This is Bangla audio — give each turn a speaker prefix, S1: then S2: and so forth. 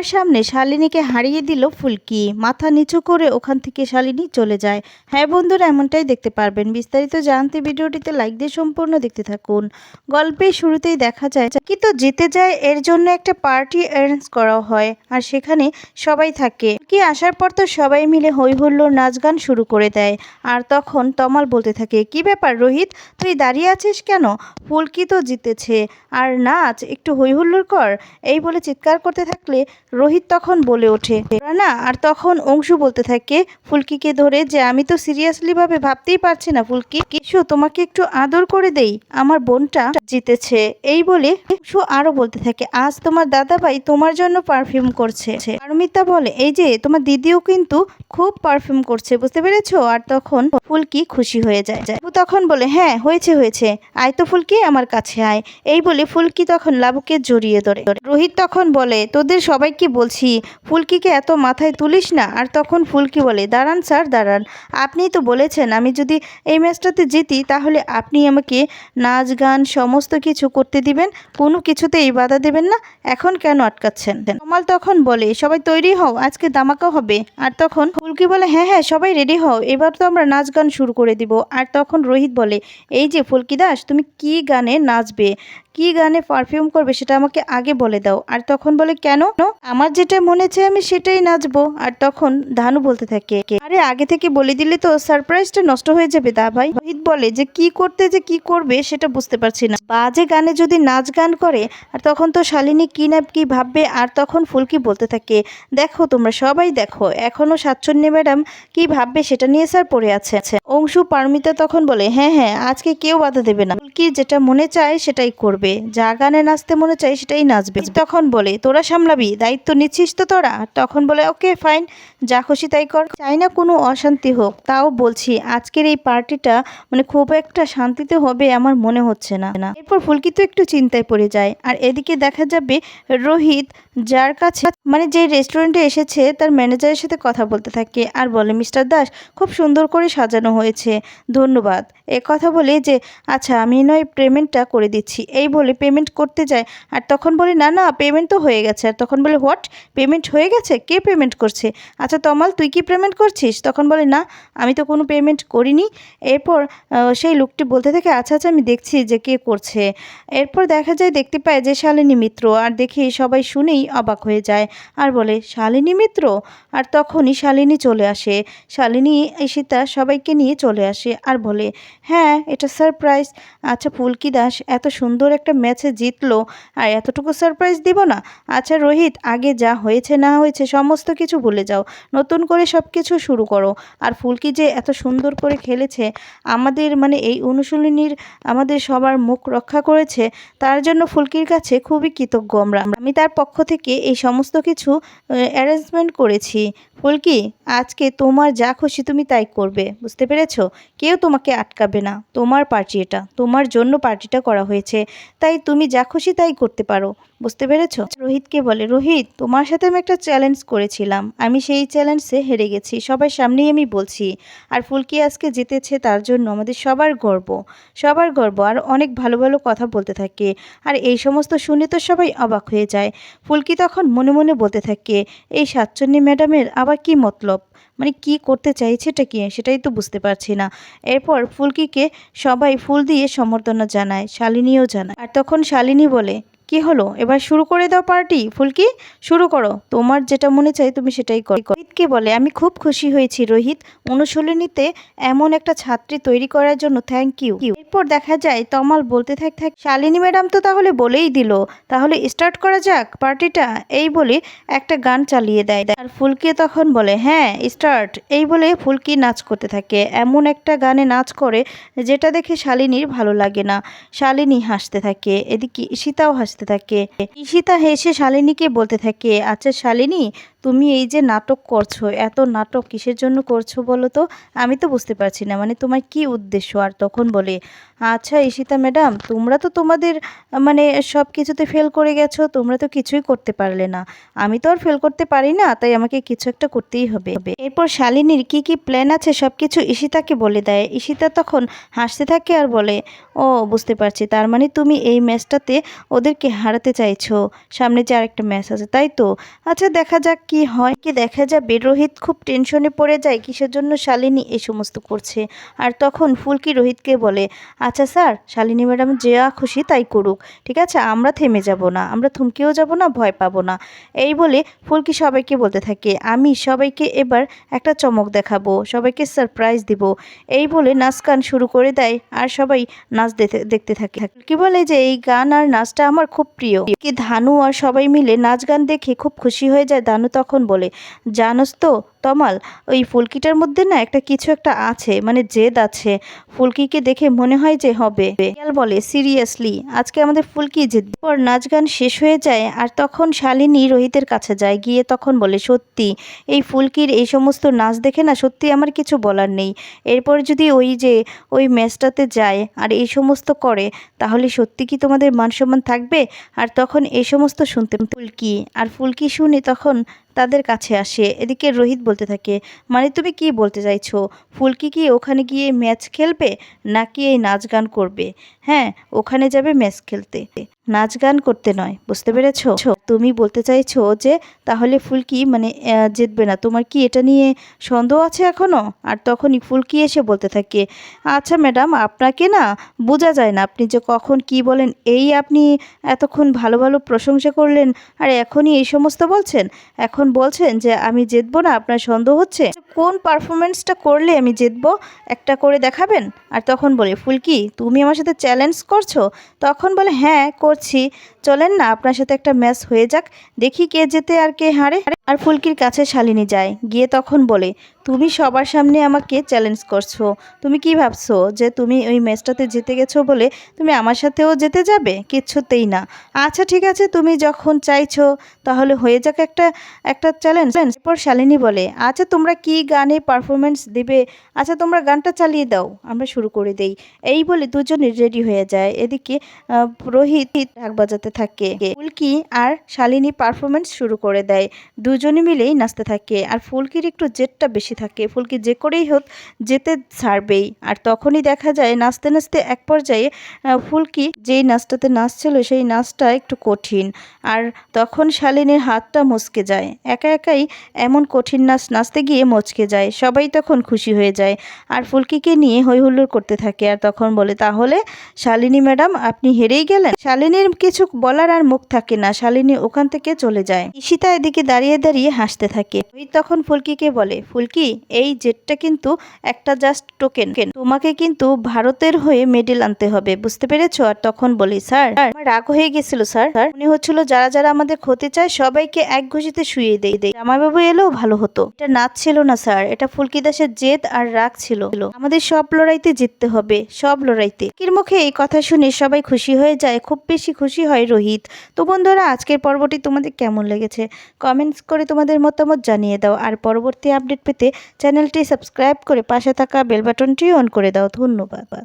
S1: সবার সামনে শালিনীকে হারিয়ে দিল ফুলকি। মাথা নিচু করে ওখান থেকে শালিনী চলে যায়। হ্যাঁ বন্ধুরা, এমনটাই দেখতে পারবেন। বিস্তারিত জানতে ভিডিওটিতে লাইক দিয়ে সম্পূর্ণ দেখতে থাকুন। গল্পের শুরুতেই দেখা যায় কি তো জিতে যায়, এর জন্য একটা পার্টি অ্যারেঞ্জ করা হয় আর সেখানে সবাই থাকে। কি আসার পর তো সবাই মিলে হই হুল্লোড় নাচ গান শুরু করে দেয়। আর তখন তমাল বলতে থাকে, কি ব্যাপার রোহিত, তুই দাঁড়িয়ে আছিস কেন? ফুলকি তো জিতেছে। আর নাচ, একটু হই হুল্লোড় কর। এই বলে চিৎকার করতে থাকলে রোহিত তখন বলে ওঠে না আর তখন অংশু বলতে থাকে, ফুলকিকে ধরে যে আমি তো সিরিয়াসলি ভাবে ভাবতেই পারছি না, ফুলকি। কিছু তোমাকে একটু আদর করে দেই, আমার বোনটা জিতেছে। এই বলে অংশু আরও বলতে থাকে, আজ তোমার দাদাভাই তোমার জন্য পারফিউম করছে। পারমিতা বলে, এই যে, তোমার দিদিও কিন্তু খুব পারফিউম করছে, বুঝতে পেরেছ? আর তখন ফুলকি খুশি হয়ে যায়। তখন বলে হ্যাঁ হয়েছে হয়েছে, আয় তো ফুলকি, আমার কাছে আয়। এই বলে ফুলকি তখন লাবুকে জড়িয়ে ধরে। রোহিত তখন বলে, তোদের সবাইকে বলছি? ফুলকিকে এত মাথায় তুলিস না? আর তখন ফুলকি বলে, দাঁড়ান স্যার, দাঁড়ান। আপনিই তো বলেছেন আমি যদি এই ম্যাচটাতে জিতি, তাহলে আপনি আমাকে নাচ, গান সমস্ত কিছু করতে দিবেন। কোনো কিছুতেই বাধা দেবেন না। এখন কেন আটকাচ্ছেন? কমাল তখন বলে, সবাই তৈরি হও, আজকে দামাকা হবে। আর তখন ফুলকি বলে হ্যাঁ হ্যাঁ সবাই রেডি হও। এবার তো আমরা নাচ, গান শুরু করে দিব। আর তখন রোহিত বলে, এই যে ফুলকি দাস, তুমি কি গানে নাচবে? কি গানে পারফিউম করবে সেটা আমাকে আগে বলে দাও। আর তখন বলে, কেন? আমার যেটা মনে চায় আমি সেটাই নাচবো। আর তখন ধানু বলতে থাকে, আরে আগে থেকে বলে দিলে তো সারপ্রাইজটা নষ্ট হয়ে যাবে দা ভাই। রোহিত বলে, যে কি করতে, যে কি করবে সেটা বুঝতে পারছি না। বাজে গানে যদি নাচ গান করে, আর তখন তো শালিনী কি না কি ভাববে, আর তখন ফুলকি বলতে থাকে, দেখো, তোমরা সবাই দেখো, এখনও সাতচন্নি ম্যাডাম কি ভাববে সেটা নিয়ে স্যার পড়ে আছে। অংশু পারমিতা তখন বলে হ্যাঁ হ্যাঁ আজকে কেউ বাধা দেবে না। ফুলকি যেটা মনে চায় সেটাই করবে, যা গানে নাচতে মনে চায় সেটাই নাচবে। তখন বলে, তোরা সামলাবি, দায়িত্ব নিচ্ছিস তো তোরা? তখন বলে, ওকে, ফাইন, যা খুশি তাই কর। চাই না কোনো অশান্তি হোক, তাও বলছি, আজকের এই পার্টিটা মানে খুব একটা শান্তিতে হবে আমার মনে হচ্ছে না। না এরপর ফুলকি তো একটু চিন্তায় পড়ে যায়। আর এদিকে দেখা যাবে রোহিত, যার কাছে মানে যে রেস্টুরেন্টে এসেছে, তার ম্যানেজারের সাথে কথা বলতে থাকে আর বলে, মিস্টার দাস, খুব সুন্দর করে সাজানো হয়েছে, ধন্যবাদ। এ কথা বলে যে আচ্ছা আমি নয় পেমেন্টটা করে দিচ্ছি। এই বলে পেমেন্ট করতে যায়। আর তখন বলে, না না পেমেন্ট তো হয়ে গেছে। আর তখন বলে, হোয়াট পেমেন্ট হয়ে গেছে? কে পেমেন্ট করছে? আচ্ছা তমাল, তুই কি পেমেন্ট করছিস? তখন বলে, না, আমি তো কোনো পেমেন্ট করিনি। এরপর সেই লোকটি বলতে থাকে আচ্ছা আচ্ছা আমি দেখছি যে কে করছে। এরপর দেখা যায়, দেখতে পায় যে শালিনী মিত্র, আর দেখি সবাই শুনেই অবাক হয়ে যায়। আর বলে, শালিনী মিত্র? আর তখনই শালিনী চলে আসে। শালিনী ঈশিতা সবাইকে নিয়ে চলে আসে আর বলে হ্যাঁ এটা সারপ্রাইজ আচ্ছা ফুলকি দাস, এত সুন্দর একটা ম্যাচে জিতলো। আর এতটুকু সারপ্রাইজ দিব না? আচ্ছা রোহিত, আগে যা হয়েছে না হয়েছে সমস্ত কিছু ভুলে যাও। নতুন করে সব কিছু শুরু করো। আর ফুলকি যে এত সুন্দর করে খেলেছে, আমাদের মানে এই অনুশীলনীর আমাদের সবার মুখ রক্ষা করেছে, তার জন্য ফুলকির কাছে খুবই কৃতজ্ঞ আমরা। আমি তার পক্ষ থেকে এই সমস্ত কিছু অ্যারেঞ্জমেন্ট করেছি। ফুলকি, আজকে তোমার যা খুশি তুমি তাই করবে, বুঝতে পেরেছ? কেউ তোমাকে আটকাবে না। তোমার পার্টি এটা, তোমার জন্য পার্টিটা করা হয়েছে। তাই তুমি যা খুশি তাই করতে পারো, বুঝতে পেরেছ? রোহিতকে বলে, রোহিত তোমার সাথে আমি একটা চ্যালেঞ্জ করেছিলাম। আমি সেই চ্যালেঞ্জে হেরে গেছি। সবার সামনেই আমি বলছি, আর ফুলকি আজকে জিতেছে, তার জন্য আমাদের সবার গর্ব। সবার গর্ব। আর অনেক ভালো ভালো কথা বলতে থাকে। আর এই সমস্ত শুনে তো সবাই অবাক হয়ে যায়। ফুলকি তখন মনে মনে বলতে থাকে, এই সাতচন্নি ম্যাডামের আবার কি মতলব? মানে কি করতে চাইছেটা কি? সেটাই তো বুঝতে পারছি না। এরপর ফুলকিকে সবাই ফুল দিয়ে সম্বর্ধনা জানায়, শালিনীও জানায়। আর তখন শালিনী বলে কি হলো? এবার শুরু করে দাও পার্টি ফুলকি। শুরু করো। তোমার যেটা মনে চাই তুমি সেটাই করো। রোহিতকে বলে, আমি খুব খুশি হয়েছি রোহিত। অনুশীলনীতে এমন একটা ছাত্রী তৈরি করার জন্য থ্যাংক ইউ এরপর দেখা যায়, তমাল বলতে থাক থাক, শালিনী ম্যাডাম তো তাহলে বলেই দিল। তাহলে স্টার্ট করা যাক পার্টিটা এই বলে একটা গান চালিয়ে দেয়। আর ফুলকি তখন বলে হ্যাঁ স্টার্ট এই বলে ফুলকি নাচ করতে থাকে। এমন একটা গানে নাচ করে, যেটা দেখে শালিনীর ভালো লাগে না। শালিনী হাসতে থাকে। এদিকে সীতাও হাসতে থাকে। ঈশিতা হেসে শালিনীকে বলতে থাকে আচ্ছা শালিনী তুমি এই যে নাটক করছ, এত নাটক কিসের জন্য করছ বলো তো? আমি তো বুঝতে পারছি না মানে তোমার কি উদ্দেশ্য? আর তখন বলে আচ্ছা ঈশিতা ম্যাডাম, তোমরা তো তোমাদের মানে সব কিছুতে ফেল করে গেছো, তোমরা তো কিছুই করতে পারলে না। আমি তো আর ফেল করতে পারি না, তাই আমাকে কিছু একটা করতেই হবে। এরপর শালিনীর কি কি প্ল্যান আছে সব কিছু ঈশিতাকে বলে দেয়। ঈশিতা তখন হাসতে থাকে আর বলে, ও, বুঝতে পারছি। তার মানে তুমি এই ম্যাচটাতে ওদেরকে হারাতে চাইছো। সামনে যে আরেকটা ম্যাচ আছে, তাই তো? আচ্ছা দেখা যাক কি হয় কি দেখা যাবে রোহিত খুব টেনশনে পড়ে যায়, কিসের জন্য শালিনী এই সমস্ত করছে? আর তখন ফুলকি রোহিতকে বলে আচ্ছা স্যার, শালিনী ম্যাডাম যা খুশি তাই করুক। ঠিক আছে, আমরা থেমে যাব না, আমরা থমকেও যাব না, ভয় পাবো না। এই বলে ফুলকি সবাইকে বলতে থাকে, আমি সবাইকে এবার একটা চমক দেখাবো, সবাইকে সারপ্রাইজ দিব। এই বলে নাচ গান শুরু করে দেয়, আর সবাই নাচ দেখতে থাকে। কি বলে যে, এই গান আর নাচটা আমার খুব প্রিয়। কি ধানু আর সবাই মিলে নাচ গান দেখে খুব খুশি হয়ে যায়। ধানু তখন বলে জানোস তো তমাল, ওই ফুলকিটার মধ্যে না একটা কিছু একটা আছে মানে জেদ আছে। ফুলকিকে দেখে মনে হয় যে হবে। রিয়াল বলে, সিরিয়াসলি, আজকে আমাদের ফুলকি জেদ পর নাচ গান শেষ হয়ে যায় আর তখন শালিনী রোহিতের কাছে যায়। গিয়ে তখন বলে, সত্যি, এই ফুলকির এই সমস্ত নাচ দেখে না সত্যি আমার কিছু বলার নেই। এরপর যদি ওই যে ওই ম্যাচটাতে যায় আর এই সমস্ত করে, তাহলে সত্যি কি তোমাদের মান সম্মান থাকবে? আর তখন এই সমস্ত শুনতে ফুলকি, আর ফুলকি শুনে তখন তাদের কাছে আসে। এদিকে রোহিত বলতে থাকে মানে তুমি কি বলতে চাইছো? ফুলকি কি ওখানে গিয়ে ম্যাচ খেলবে নাকি এই নাচ গান করবে? হ্যাঁ ওখানে যাবে ম্যাচ খেলতে। নাচ গান করতে নয়, বুঝতে পেরেছ? তুমি বলতে চাইছো যে, তাহলে ফুলকি মানে জিতবে না। তোমার কি এটা নিয়ে সন্দেহ আছে এখনও? আর তখনই ফুলকি এসে বলতে থাকে আচ্ছা ম্যাডাম, আপনাকে না বোঝা যায় না আপনি যে কখন কি বলেন, এই আপনি এতক্ষণ ভালো ভালো প্রশংসা করলেন আর এখনই এই সমস্ত বলছেন? এখন বলছেন যে আমি জিতবো না, আপনার সন্দেহ হচ্ছে? কোন পারফরমেন্সটা করলে আমি জিতবো? একটা করে দেখাবেন? আর তখন বলে ফুলকি তুমি আমার সাথে চ্যালেঞ্জ করছ? তখন বলে হ্যাঁ করছি চলেন না, আপনার সাথে একটা ম্যাচ হয়ে যাক, দেখি কে জেতে আর কে হারে। আর ফুলকির কাছে শালিনী যায়, গিয়ে তখন বলে, তুমি সবার সামনে আমাকে চ্যালেঞ্জ করছ। তুমি কি ভাবছ যে তুমি ওই ম্যাচটাতে জিতে গেছো বলে তুমি আমার সাথেও যেতে যাবে? কিচ্ছুতেই না। আচ্ছা ঠিক আছে, তুমি যখন চাইছো, তাহলে হয়ে যাক একটা একটা চ্যালেঞ্জ এরপর শালিনী বলে আচ্ছা তোমরা কি গানে পারফরমেন্স দেবে? আচ্ছা তোমরা গানটা চালিয়ে দাও, আমরা শুরু করে দেই। এই বলে দুজনে রেডি হয়ে যায়। এদিকে রোহিত ঢাক বাজাতে থাকে। ফুলকি আর শালিনী পারফরমেন্স শুরু করে দেয়। দুজনে মিলেই নাচতে থাকে। আর ফুলকির একটু জেদটা বেশি থাকে। ফুলকি যে করেই হোক যেতে ছাড়বেই। আর তখনই দেখা যায় নাচতে নাচতে এক পর্যায়ে ফুলকি যেই নাচটাতে নাচছিল সেই নাচটা একটু কঠিন। আর তখন শালিনীর হাতটা মচকে যায়। একা একাই এমন কঠিন নাচ নাচতে গিয়ে মচকে যায়। সবাই তখন খুশি হয়ে যায়। আর ফুলকিকে নিয়ে হই হুল্লোড় করতে থাকে। আর তখন বলে, তাহলে শালিনী ম্যাডাম, আপনি হেরেই গেলেন? শালিনীর কিছু বলার আর মুখ থাকে না, শালিনী ওখান থেকে চলে যায়। ঈশিতা এদিকে দাঁড়িয়ে দাঁড়িয়ে হাসতে থাকে। ওই তখন ফুলকিকে বলে, ফুলকি, এই জেটটা কিন্তু একটা জাস্ট টোকেন তোমাকে কিন্তু ভারতের হয়ে মেডেল আনতে হবে, বুঝতে পেরেছ? আর তখন বলি, স্যার, আমার রাগ হয়ে গেছিল, স্যার। মনে হচ্ছিল যারা যারা আমাদের ক্ষতি চায়, সবাইকে এক ঘুষিতে শুয়ে দেই। দেয় জামাইবাবু এলেও ভালো হতো। এটা নাচ ছিল না, স্যার। এটা ফুলকি দাসের জেদ আর রাগ ছিল। আমাদের সব লড়াইতে জিততে হবে, সব লড়াইতে। কির মুখে এই কথা শুনে সবাই খুশি হয়ে যায়। খুব বেশি খুশি হয় রোহিত। তো বন্ধুরা, আজকের পর্বটি তোমাদের কেমন লেগেছে? কমেন্টস করে তোমাদের মতামত জানিয়ে দাও। আর পরবর্তী আপডেট পেতে চ্যানেলটি সাবস্ক্রাইব করে পাশে থাকা বেল বাটনটি অন করে দাও। ধন্যবাদ।